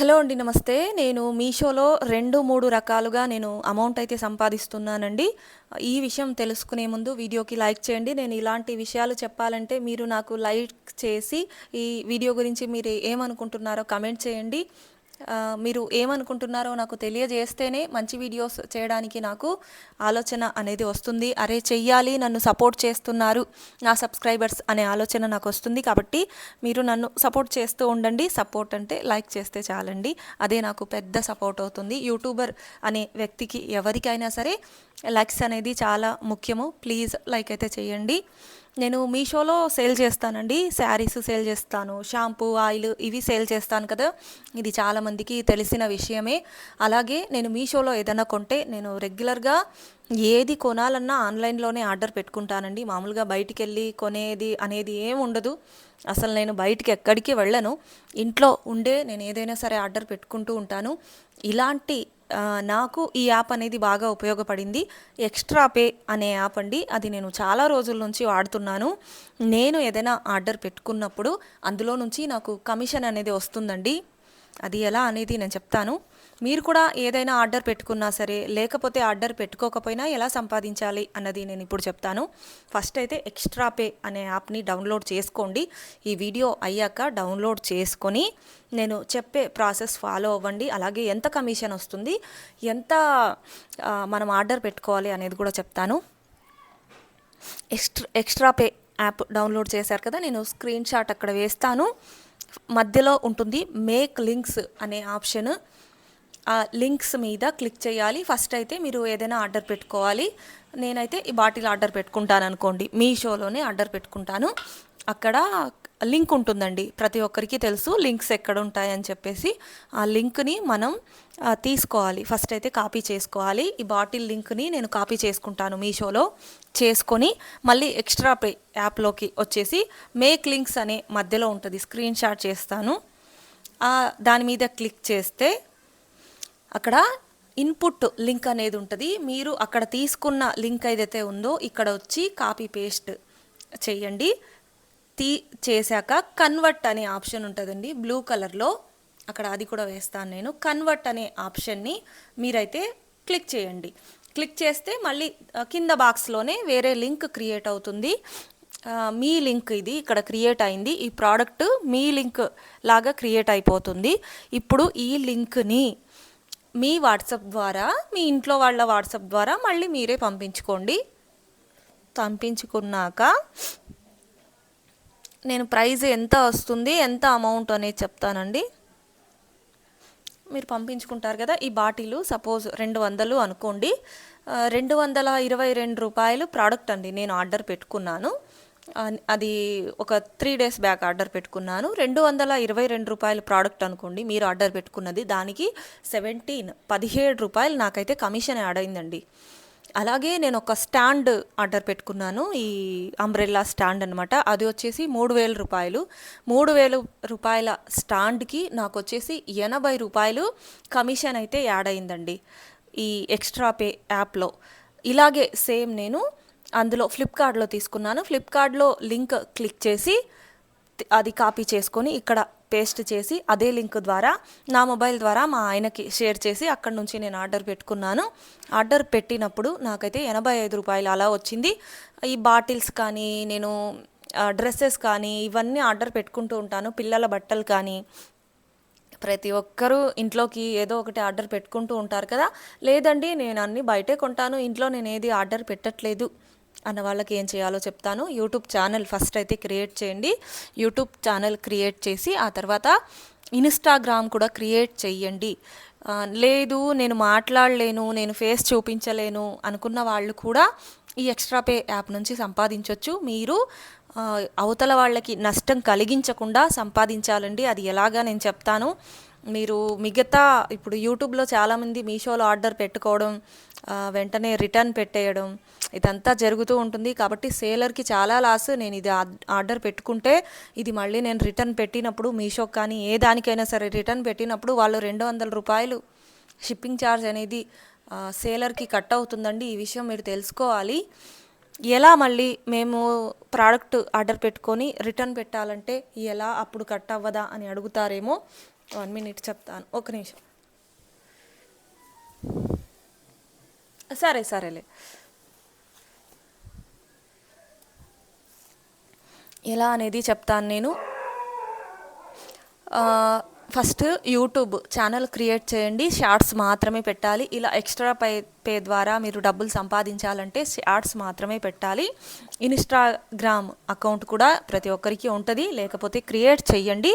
Hello అండి నమస్తే. నేను మీషోలో రెండు మూడు రకాలుగా నేను అమౌంట్ అయితే సంపాదిస్తున్నానండి. ఈ విషయం తెలుసుకునే ముందు వీడియోకి లైక్ చేయండి. నేను ఇలాంటి విషయాలు చెప్పాలంటే మీరు నాకు లైక్ చేసి ఈ వీడియో గురించి మీరు ఏమనుకుంటున్నారో కమెంట్ చేయండి. మీరు ఏమనుకుంటున్నారో నాకు తెలియజేస్తేనే మంచి వీడియోస్ చేయడానికి నాకు ఆలోచన అనేది వస్తుంది. అరే చెయ్యాలి నన్ను సపోర్ట్ చేస్తున్నారు నా సబ్స్క్రైబర్స్ అనే ఆలోచన నాకు వస్తుంది. కాబట్టి మీరు నన్ను సపోర్ట్ చేస్తూ ఉండండి. సపోర్ట్ అంటే లైక్ చేస్తే చాలండి. అదే నాకు పెద్ద సపోర్ట్ అవుతుంది. యూట్యూబర్ అనే వ్యక్తికి ఎవరికైనా సరే లక్స్ అనేది చాలా ముఖ్యము. ప్లీజ్ లైక్ అయితే చేయండి. నేను మీషోలో సేల్ చేస్తానండి. శారీస్ సేల్ చేస్తాను. షాంపూ ఆయిల్ ఇవి సేల్ చేస్తాను కదా. ఇది చాలామందికి తెలిసిన విషయమే. అలాగే నేను మీషోలో ఏదైనా కొంటే నేను రెగ్యులర్గా ఏది కొనాలన్నా ఆన్లైన్లోనే ఆర్డర్ పెట్టుకుంటానండి. మామూలుగా బయటికి వెళ్ళి కొనేది అనేది ఏం ఉండదు. అసలు నేను బయటికి ఎక్కడికి వెళ్ళను. ఇంట్లో ఉండే నేను ఏదైనా సరే ఆర్డర్ పెట్టుకుంటూ ఉంటాను. ఇలాంటి నాకు ఈ యాప్ అనేది బాగా ఉపయోగపడింది. ఎక్స్ట్రా పే అనే యాప్ అండి. అది నేను చాలా రోజుల నుంచి వాడుతున్నాను. నేను ఏదైనా ఆర్డర్ పెట్టుకున్నప్పుడు అందులో నుంచి నాకు కమిషన్ అనేది వస్తుందండి. అది ఎలా అనేది నేను చెప్తాను. మీరు కూడా ఏదైనా ఆర్డర్ పెట్టుకున్నా సరే లేకపోతే ఆర్డర్ పెట్టుకోకపోయినా ఎలా సంపాదించాలి అన్నది నేను ఇప్పుడు చెప్తాను. ఫస్ట్ అయితే ఎక్స్ట్రా పే అనే యాప్ని డౌన్లోడ్ చేసుకోండి. ఈ వీడియో అయ్యాక డౌన్లోడ్ చేసుకొని నేను చెప్పే ప్రాసెస్ ఫాలో అవ్వండి. అలాగే ఎంత కమిషన్ వస్తుంది ఎంత మనం ఆర్డర్ పెట్టుకోవాలి అనేది కూడా చెప్తాను. Extra extra pay app download చేశారు కదా నేను స్క్రీన్ షాట్ అక్కడ వేస్తాను. మధ్యలో ఉంటుంది మేక్ లింక్స్ అనే ఆప్షన్. ఆ లింక్స్ మీద క్లిక్ చేయాలి. ఫస్ట్ అయితే మీరు ఏదైనా ఆర్డర్ పెట్టుకోవాలి. నేనైతే ఈ బాటిల్ ఆర్డర్ పెట్టుకుంటాను అనుకోండి. మీషోలోనే ఆర్డర్ పెట్టుకుంటాను. అక్కడ లింక్ ఉంటుందండి. ప్రతి ఒక్కరికి తెలుసు లింక్స్ ఎక్కడ ఉంటాయని చెప్పేసి ఆ లింక్ని మనం తీసుకోవాలి. ఫస్ట్ అయితే కాపీ చేసుకోవాలి. ఈ బాటిల్ లింక్ని నేను కాపీ చేసుకుంటాను మీషోలో. చేసుకొని మళ్ళీ ఎక్స్ట్రా పే యాప్లోకి వచ్చేసి మేక్ లింక్స్ అనే మధ్యలో ఉంటుంది. స్క్రీన్ షాట్ చేస్తాను. దాని మీద క్లిక్ చేస్తే అక్కడ ఇన్పుట్ లింక్ అనేది ఉంటుంది. మీరు అక్కడ తీసుకున్న లింక్ ఏదైతే ఉందో ఇక్కడ వచ్చి కాపీ పేస్ట్ చేయండి. తీ చేశాక కన్వర్ట్ అనే ఆప్షన్ ఉంటుందండి. బ్లూ కలర్లో అక్కడ అది కూడా వేస్తాను నేను. కన్వర్ట్ అనే ఆప్షన్ని మీరైతే క్లిక్ చేయండి. క్లిక్ చేస్తే మళ్ళీ కింద బాక్స్లోనే వేరే లింక్ క్రియేట్ అవుతుంది. మీ లింక్ ఇది ఇక్కడ క్రియేట్ అయింది. ఈ ప్రోడక్ట్ మీ లింక్ లాగా క్రియేట్ అయిపోతుంది. ఇప్పుడు ఈ లింక్ని మీ వాట్సాప్ ద్వారా మీ ఇంట్లో వాళ్ళ వాట్సాప్ ద్వారా మళ్ళీ మీరే పంపించుకోండి. పంపించుకున్నాక నేను ప్రైస్ ఎంత వస్తుంది ఎంత అమౌంట్ అనేది చెప్తానండి. మీరు పంపించుకుంటారు కదా ఈ బాటిల్ సపోజ్ రెండు వందలు అనుకోండి. రెండు వందల ఇరవై రెండు రూపాయలు ప్రోడక్ట్ అండి నేను ఆర్డర్ పెట్టుకున్నాను. అది ఒక త్రీ డేస్ బ్యాక్ ఆర్డర్ పెట్టుకున్నాను. రెండు వందల ఇరవై రెండు రూపాయల ప్రోడక్ట్ అనుకోండి మీరు ఆర్డర్ పెట్టుకున్నది దానికి సెవెంటీన్ పదిహేడు రూపాయలు నాకైతే కమిషన్ యాడ్ అయిందండి. అలాగే నేను ఒక స్టాండ్ ఆర్డర్ పెట్టుకున్నాను ఈ అంబ్రెల్లా స్టాండ్ అనమాట అది వచ్చేసి మూడు వేల రూపాయలు. మూడు వేల రూపాయల స్టాండ్కి నాకు వచ్చేసి ఎనభై రూపాయలు కమిషన్ అయితే యాడ్ అయిందండి. ఈ ఎక్స్ట్రా పే యాప్లో. ఇలాగే సేమ్ నేను అందులో ఫ్లిప్కార్ట్లో తీసుకున్నాను. ఫ్లిప్కార్ట్లో లింక్ క్లిక్ చేసి అది కాపీ చేసుకొని ఇక్కడ పేస్ట్ చేసి అదే లింక్ ద్వారా నా మొబైల్ ద్వారా మా ఆయనకి షేర్ చేసి అక్కడ నుంచి నేను ఆర్డర్ పెట్టుకున్నాను. ఆర్డర్ పెట్టినప్పుడు నాకైతే ఎనభై ఐదు రూపాయలు అలా వచ్చింది. ఈ బాటిల్స్ కానీ నేను డ్రెస్సెస్ కానీ ఇవన్నీ ఆర్డర్ పెట్టుకుంటూ ఉంటాను. పిల్లల బట్టలు కానీ ప్రతి ఒక్కరూ ఇంట్లోకి ఏదో ఒకటి ఆర్డర్ పెట్టుకుంటూ ఉంటారు కదా. లేదండి నేను అన్ని బయటే కొంటాను. ఇంట్లో నేను ఏది ఆర్డర్ పెట్టట్లేదు. అన్న వాళ్ళకి ఏం చేయాలో చెప్తాను. యూట్యూబ్ ఛానల్ ఫస్ట్ అయితే క్రియేట్ చేయండి. యూట్యూబ్ ఛానల్ క్రియేట్ చేసి ఆ తర్వాత ఇన్స్టాగ్రామ్ కూడా క్రియేట్ చెయ్యండి. లేదు నేను మాట్లాడలేను నేను ఫేస్ చూపించలేను అనుకున్న వాళ్ళు కూడా ఈ ఎక్స్ట్రా పే యాప్ నుంచి సంపాదించవచ్చు మీరు అవతల వాళ్ళకి నష్టం కలిగించకుండా సంపాదించాలండి. అది ఎలాగా నేను చెప్తాను. మీరు మిగతా ఇప్పుడు యూట్యూబ్లో చాలామంది మీషోలో ఆర్డర్ పెట్టుకోవడం వెంటనే రిటర్న్ పెట్టేయడం ఇదంతా జరుగుతూ ఉంటుంది. కాబట్టి సేలర్కి చాలా లాస్. నేను ఇది ఆర్- ఆర్డర్ పెట్టుకుంటే ఇది మళ్ళీ నేను రిటర్న్ పెట్టినప్పుడు మీషోకి కానీ ఏ దానికైనా సరే రిటర్న్ పెట్టినప్పుడు వాళ్ళు రెండు వందల రూపాయలు షిప్పింగ్ ఛార్జ్ అనేది సేలర్కి కట్ అవుతుందండి. ఈ విషయం మీరు తెలుసుకోవాలి. ఎలా మళ్ళీ మేము ప్రోడక్ట్ ఆర్డర్ పెట్టుకొని రిటర్న్ పెట్టాలంటే ఎలా అప్పుడు కట్ అవ్వదా అని అడుగుతారేమో వన్ మినిట్ చెప్తాను. ఒక నిమిషం. సరే సరేలే. ఎలా అనేది చెప్తాను నేను. ఫస్ట్ యూట్యూబ్ ఛానల్ క్రియేట్ చేయండి షార్ట్స్ మాత్రమే పెట్టాలి. ఇలా ఎక్స్ట్రా పే పే ద్వారా మీరు డబ్బులు సంపాదించాలంటే షార్ట్స్ మాత్రమే పెట్టాలి. ఇన్స్టాగ్రామ్ అకౌంట్ కూడా ప్రతి ఒక్కరికి ఉంటుంది. లేకపోతే క్రియేట్ చేయండి.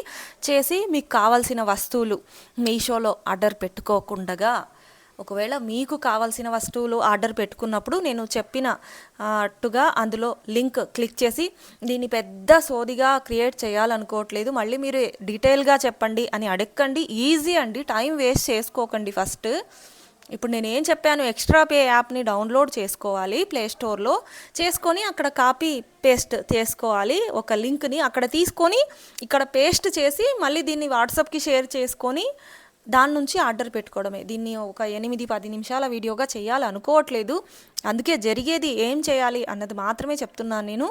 చేసి మీకు కావాల్సిన వస్తువులు మీషోలో ఆర్డర్ పెట్టుకోకుండా ఒకవేళ మీకు కావాల్సిన వస్తువులు ఆర్డర్ పెట్టుకున్నప్పుడు నేను చెప్పినట్టుగా అందులో లింక్ క్లిక్ చేసి దీన్ని పెద్ద సోదిగా క్రియేట్ చేయాలనుకోవట్లేదు. మళ్ళీ మీరు డీటెయిల్గా చెప్పండి అని అడగండి ఈజీ అండి. టైం వేస్ట్ చేసుకోకండి ఫస్ట్. ఇప్పుడు నేను ఏం చెప్పాను? ఎక్స్ట్రా పే యాప్ని డౌన్లోడ్ చేసుకోవాలి ప్లే స్టోర్లో. చేసుకొని అక్కడ కాపీ పేస్ట్ చేసుకోవాలి. ఒక లింక్ని అక్కడ తీసుకొని ఇక్కడ పేస్ట్ చేసి మళ్ళీ దీన్ని వాట్సాప్కి షేర్ చేసుకొని దాని నుంచి ఆర్డర్ పెట్టుకోవడమే. దీన్ని ఒక ఎనిమిది పది నిమిషాల వీడియోగా చేయాలి అనుకోవట్లేదు. అందుకే జరిగేది ఏం చేయాలి అన్నది మాత్రమే చెప్తున్నాను నేను.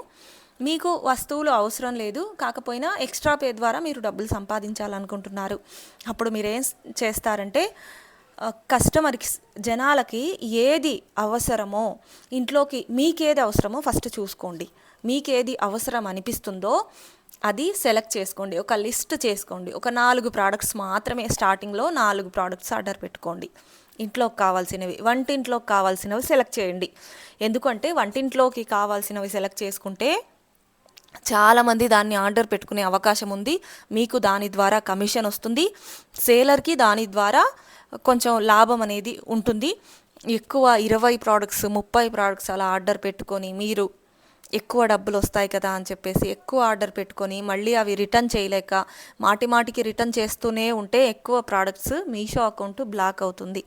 మీకు వస్తువులు అవసరం లేదు. కాకపోయినా ఎక్స్ట్రా పే ద్వారా మీరు డబ్బులు సంపాదించాలనుకుంటున్నారు. అప్పుడు మీరు ఏం చేస్తారంటే కస్టమర్కి జనాలకి ఏది అవసరమో ఇంట్లోకి మీకేది అవసరమో ఫస్ట్ చూసుకోండి. మీకేది అవసరం అనిపిస్తుందో అది సెలెక్ట్ చేసుకోండి. ఒక లిస్ట్ చేసుకోండి. ఒక నాలుగు ప్రోడక్ట్స్ మాత్రమే స్టార్టింగ్లో నాలుగు ప్రోడక్ట్స్ ఆర్డర్ పెట్టుకోండి. ఇంట్లోకి కావాల్సినవి వంటింట్లోకి కావాల్సినవి సెలెక్ట్ చేయండి. ఎందుకంటే వంటింట్లోకి కావాల్సినవి సెలెక్ట్ చేసుకుంటే చాలామంది దాన్ని ఆర్డర్ పెట్టుకునే అవకాశం ఉంది. మీకు దాని ద్వారా కమిషన్ వస్తుంది. సేలర్కి దాని ద్వారా కొంచెం లాభం అనేది ఉంటుంది. ఎక్కువ ఇరవై ప్రోడక్ట్స్ ముప్పై ప్రోడక్ట్స్ అలా ఆర్డర్ పెట్టుకొని మీరు ఎక్కువ డబ్బులు వస్తాయి కదా అని చెప్పేసి ఎక్కువ ఆర్డర్ పెట్టుకొని మళ్ళీ అవి రిటర్న్ చేయలేక మాటి మాటికి రిటర్న్ చేస్తూనే ఉంటే ఎక్కువ ప్రోడక్ట్స్ మీషో అకౌంట్ బ్లాక్ అవుతుంది.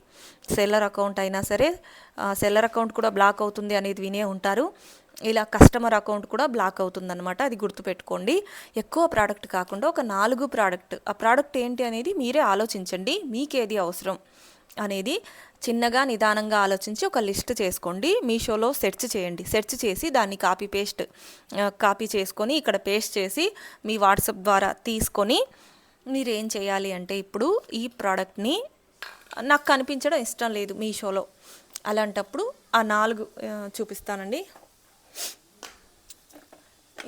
సెల్లర్ అకౌంట్ అయినా సరే సెల్లర్ అకౌంట్ కూడా బ్లాక్ అవుతుంది అనేది వినే ఉంటారు. ఇలా కస్టమర్ అకౌంట్ కూడా బ్లాక్ అవుతుందన్నమాట. అది గుర్తుపెట్టుకోండి. ఎక్కువ ప్రోడక్ట్ కాకుండా ఒక నాలుగు ప్రోడక్ట్. ఆ ప్రోడక్ట్ ఏంటి అనేది మీరే ఆలోచించండి. మీకేది అవసరం? అనేది చిన్నగా నిదానంగా ఆలోచించి ఒక లిస్ట్ చేసుకోండి. మీషోలో సెర్చ్ చేయండి. సెర్చ్ చేసి దాన్ని కాపీ పేస్ట్ కాపీ చేసుకొని ఇక్కడ పేస్ట్ చేసి మీ వాట్సాప్ ద్వారా తీసుకొని మీరు ఏం చేయాలి అంటే ఇప్పుడు ఈ ప్రోడక్ట్ని నాకు కనిపించడం ఇష్టం లేదు మీషోలో. అలాంటప్పుడు ఆ నాలుగు చూపిస్తానండి.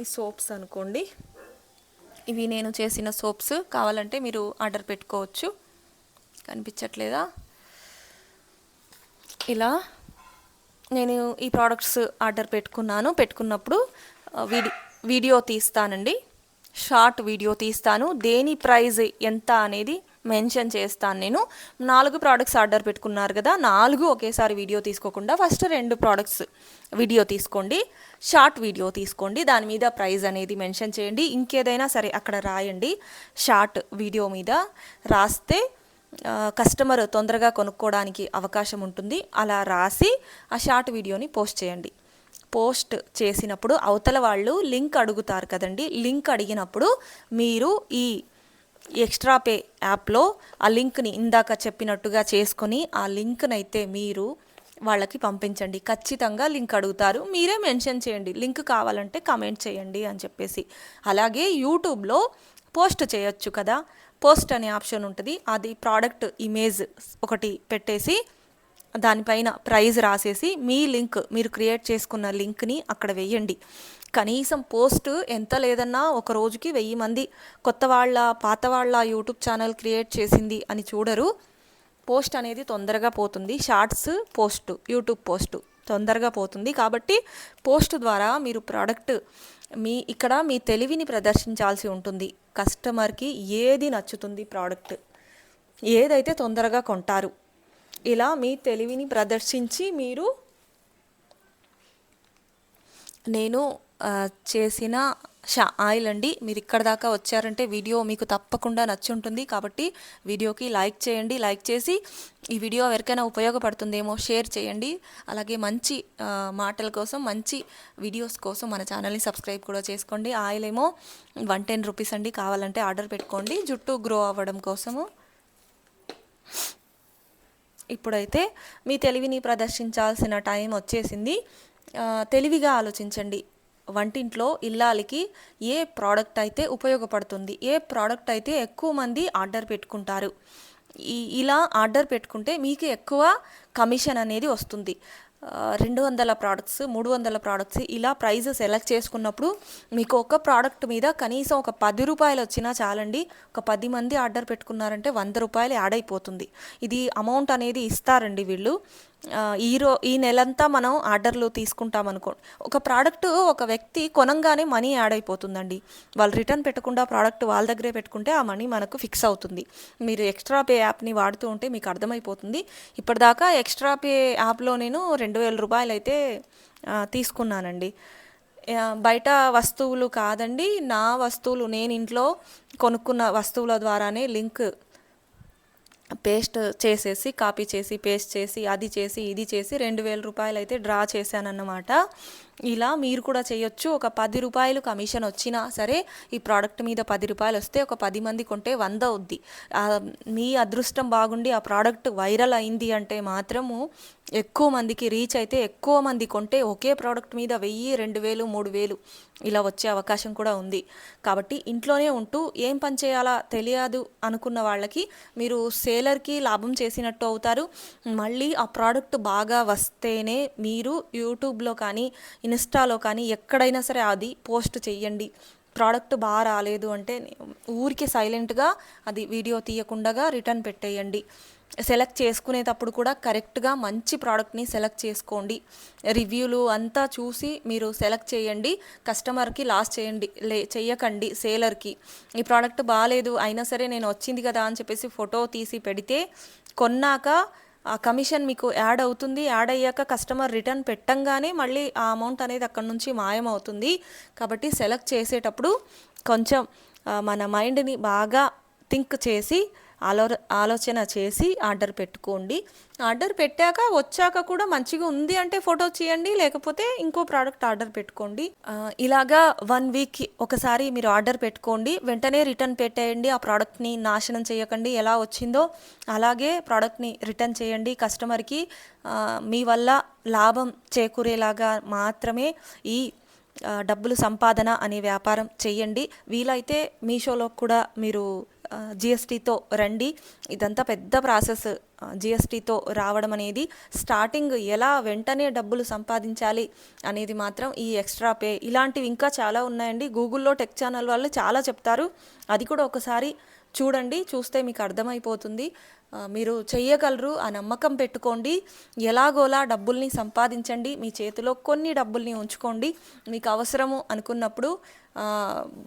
ఈ సోప్స్ అనుకోండి. ఇవి నేను చేసిన సోప్స్ కావాలంటే మీరు ఆర్డర్ పెట్టుకోవచ్చు. కనిపించట్లేదా? ఇలా నేను ఈ ప్రోడక్ట్స్ ఆర్డర్ పెట్టుకున్నాను. పెట్టుకున్నప్పుడు వీడి వీడియో తీస్తానండి. షార్ట్ వీడియో తీస్తాను. దేని ప్రైజ్ ఎంత అనేది మెన్షన్ చేస్తాను నేను. నాలుగు ప్రోడక్ట్స్ ఆర్డర్ పెట్టుకున్నారు కదా నాలుగు ఒకేసారి వీడియో తీసుకోకుండా ఫస్ట్ రెండు ప్రోడక్ట్స్ వీడియో తీసుకోండి. షార్ట్ వీడియో తీసుకోండి. దాని మీద ప్రైజ్ అనేది మెన్షన్ చేయండి. ఇంకేదైనా సరే అక్కడ రాయండి. షార్ట్ వీడియో మీద రాస్తే కస్టమర్ తొందరగా కొనుక్కోవడానికి అవకాశం ఉంటుంది. అలా రాసి ఆ షార్ట్ వీడియోని పోస్ట్ చేయండి. పోస్ట్ చేసినప్పుడు అవతల వాళ్ళు లింక్ అడుగుతారు కదండి. లింక్ అడిగినప్పుడు మీరు ఈ ఎక్స్ట్రా పే యాప్లో ఆ లింక్ని ఇందాక చెప్పినట్టుగా చేసుకొని ఆ లింక్ని అయితే మీరు వాళ్ళకి పంపించండి. ఖచ్చితంగా లింక్ అడుగుతారు. మీరే మెన్షన్ చేయండి. లింక్ కావాలంటే కమెంట్ చేయండి అని చెప్పేసి. అలాగే యూట్యూబ్లో పోస్ట్ చేయొచ్చు కదా. పోస్ట్ అనే ఆప్షన్ ఉంటుంది. అది ప్రోడక్ట్ ఇమేజ్ ఒకటి పెట్టేసి దానిపైన ప్రైజ్ రాసేసి మీ లింక్ మీరు క్రియేట్ చేసుకున్న లింక్ని అక్కడ వేయండి. కనీసం పోస్ట్ ఎంత లేదన్నా ఒక రోజుకి వెయ్యి మంది కొత్త వాళ్ళ పాత వాళ్ళ యూట్యూబ్ ఛానల్ క్రియేట్ చేసింది అని చూడరు. పోస్ట్ అనేది తొందరగా పోతుంది. షార్ట్స్ పోస్ట్ యూట్యూబ్ పోస్ట్ తొందరగా పోతుంది. కాబట్టి పోస్ట్ ద్వారా మీరు ప్రోడక్ట్ మీ ఇక్కడ మీ తెలివిని ప్రదర్శించాల్సి ఉంటుంది. కస్టమర్కి ఏది నచ్చుతుంది ప్రోడక్ట్? ఏదైతే తొందరగా కొంటారు. ఇలా మీ తెలివిని ప్రదర్శించి మీరు నేను చేసిన షా ఆయిల్ అండి. మీరు ఇక్కడ దాకా వచ్చారంటే వీడియో మీకు తప్పకుండా నచ్చి ఉంటుంది కాబట్టి వీడియోకి లైక్ చేయండి. లైక్ చేసి ఈ వీడియో ఎవరికైనా ఉపయోగపడుతుందేమో షేర్ చేయండి. అలాగే మంచి మాటల కోసం మంచి వీడియోస్ కోసం మన ఛానల్ని సబ్స్క్రైబ్ కూడా చేసుకోండి. ఆయిల్ ఏమో వన్ టెన్ రూపీస్ అండి. కావాలంటే ఆర్డర్ పెట్టుకోండి. జుట్టు గ్రో అవ్వడం కోసము. ఇప్పుడైతే మీ తెలివిని ప్రదర్శించాల్సిన టైం వచ్చేసింది. తెలివిగా ఆలోచించండి. వంటింట్లో ఇల్లాలకి ఏ ప్రోడక్ట్ అయితే ఉపయోగపడుతుంది ఏ ప్రోడక్ట్ అయితే ఎక్కువ మంది ఆర్డర్ పెట్టుకుంటారు. ఇలా ఆర్డర్ పెట్టుకుంటే మీకు ఎక్కువ కమిషన్ అనేది వస్తుంది. రెండు వందల ప్రోడక్ట్స్ మూడు వందల ప్రోడక్ట్స్ ఇలా ప్రైజ్ సెలెక్ట్ చేసుకున్నప్పుడు మీకు ఒక ప్రోడక్ట్ మీద కనీసం ఒక పది రూపాయలు వచ్చినా చాలండి ఒక పది మంది ఆర్డర్ పెట్టుకున్నారంటే వంద రూపాయలు యాడ్ అయిపోతుంది. ఇది అమౌంట్ అనేది ఇస్తారండి వీళ్ళు. ఈరో ఈ నెలంతా మనం ఆర్డర్లు తీసుకుంటాం అనుకో ఒక ప్రోడక్ట్ ఒక వ్యక్తి కొనంగానే మనీ యాడ్ అయిపోతుందండి. వాళ్ళు రిటర్న్ పెట్టకుండా ప్రోడక్ట్ వాళ్ళ దగ్గరే పెట్టుకుంటే ఆ మనీ మనకు ఫిక్స్ అవుతుంది. మీరు ఎక్స్ట్రా పే యాప్ని వాడుతూ ఉంటే మీకు అర్థమైపోతుంది. ఇప్పటిదాకా ఎక్స్ట్రా పే యాప్లో నేను రెండు వేల రూపాయలు అయితే తీసుకున్నానండి. బయట వస్తువులు కాదండి నా వస్తువులు నేను ఇంట్లో కొనుక్కున్న వస్తువుల ద్వారానే లింక్ పేస్ట్ చేసేసి కాపీ చేసి పేస్ట్ చేసి అది చేసి ఇది చేసి రెండు వేల రూపాయలు అయితే డ్రా చేశానన్నమాట. ఇలా మీరు కూడా చేయొచ్చు. ఒక పది రూపాయలు కమిషన్ వచ్చినా సరే ఈ ప్రోడక్ట్ మీద పది రూపాయలు వస్తే ఒక పది మంది కొంటే వంద అవుద్ది. మీ అదృష్టం బాగుండి ఆ ప్రోడక్ట్ వైరల్ అయింది అంటే మాత్రము ఎక్కువ మందికి రీచ్ అయితే ఎక్కువ మంది కొంటే ఒకే ప్రోడక్ట్ మీద వెయ్యి రెండు వేలు మూడు వేలు ఇలా వచ్చే అవకాశం కూడా ఉంది. కాబట్టి ఇంట్లోనే ఉంటూ ఏం పని చేయాలా తెలియదు అనుకున్న వాళ్ళకి మీరు సేలర్కి లాభం చేసినట్టు అవుతారు. మళ్ళీ ఆ ప్రోడక్ట్ బాగా వస్తేనే మీరు యూట్యూబ్లో కానీ ఇన్స్టాలో కానీ ఎక్కడైనా సరే అది పోస్ట్ చెయ్యండి. ప్రోడక్ట్ బాగా రాలేదు అంటే ఊరికి సైలెంట్గా అది వీడియో తీయకుండా రిటర్న్ పెట్టేయండి. సెలెక్ట్ చేసుకునేటప్పుడు కూడా కరెక్ట్గా మంచి ప్రోడక్ట్ని సెలెక్ట్ చేసుకోండి. రివ్యూలు అంతా చూసి మీరు సెలెక్ట్ చేయండి. కస్టమర్కి లాస్ చేయండి లే చెయ్యకండి సేలర్కి. ఈ ప్రోడక్ట్ బాగాలేదు అయినా సరే నేను వచ్చింది కదా అని చెప్పేసి ఫోటో తీసి పెడితే కొన్నాక ఆ కమిషన్ మీకు యాడ్ అవుతుంది. యాడ్ అయ్యాక కస్టమర్ రిటర్న్ పెట్టంగానే మళ్ళీ ఆ అమౌంట్ అనేది అక్కడ నుంచి మాయమవుతుంది. కాబట్టి సెలెక్ట్ చేసేటప్పుడు కొంచెం మన మైండ్ని బాగా థింక్ చేసి ఆలో ఆలోచన చేసి ఆర్డర్ పెట్టుకోండి. ఆర్డర్ పెట్టాక వచ్చాక కూడా మంచిగా ఉంది అంటే ఫోటో చేయండి లేకపోతే ఇంకో ప్రోడక్ట్ ఆర్డర్ పెట్టుకోండి. ఇలాగా వన్ వీక్ ఒకసారి మీరు ఆర్డర్ పెట్టుకోండి వెంటనే రిటర్న్ పెట్టేయండి ఆ ప్రోడక్ట్ని నాశనం చేయకండి ఎలా వచ్చిందో అలాగే ప్రోడక్ట్ని రిటర్న్ చేయండి. కస్టమర్కి మీ వల్ల లాభం చేకూరేలాగా మాత్రమే ఈ డబ్బులు సంపాదన అనే వ్యాపారం చేయండి. వీలైతే మీషోలో కూడా మీరు జిఎస్టీతో రండి. ఇదంతా పెద్ద ప్రాసెస్. జిఎస్టీతో రావడం అనేది స్టార్టింగ్ ఎలా వెంటనే డబ్బులు సంపాదించాలి అనేది మాత్రం ఈ ఎక్స్ట్రా పే ఇలాంటివి ఇంకా చాలా ఉన్నాయండి. గూగుల్లో టెక్ ఛానల్ వాళ్ళు చాలా చెప్తారు. అది కూడా ఒకసారి చూడండి. చూస్తే మీకు అర్థమైపోతుంది. మీరు చెయ్యగలరు. ఆ నమ్మకం పెట్టుకోండి. ఎలాగోలా డబ్బుల్ని సంపాదించండి. మీ చేతిలో కొన్ని డబ్బుల్ని ఉంచుకోండి. మీకు అవసరము అనుకున్నప్పుడు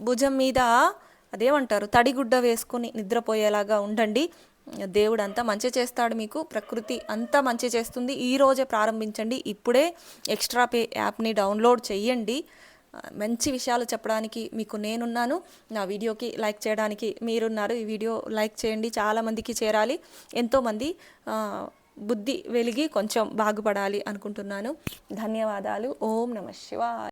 భుజం మీద అదేమంటారు? తడిగుడ్డ వేసుకుని నిద్రపోయేలాగా ఉండండి. దేవుడు అంతా మంచి చేస్తాడు మీకు. ప్రకృతి అంతా మంచి చేస్తుంది. ఈ రోజే ప్రారంభించండి. ఇప్పుడే ఎక్స్ట్రా పే యాప్ని డౌన్లోడ్ చెయ్యండి. మంచి విషయాలు చెప్పడానికి మీకు నేనున్నాను. నా వీడియోకి లైక్ చేయడానికి మీరున్నారు. ఈ వీడియో లైక్ చేయండి. చాలామందికి చేరాలి. ఎంతోమంది బుద్ధి వెలిగి కొంచెం బాగుపడాలి అనుకుంటున్నాను. ధన్యవాదాలు. ఓం నమ శివాయ.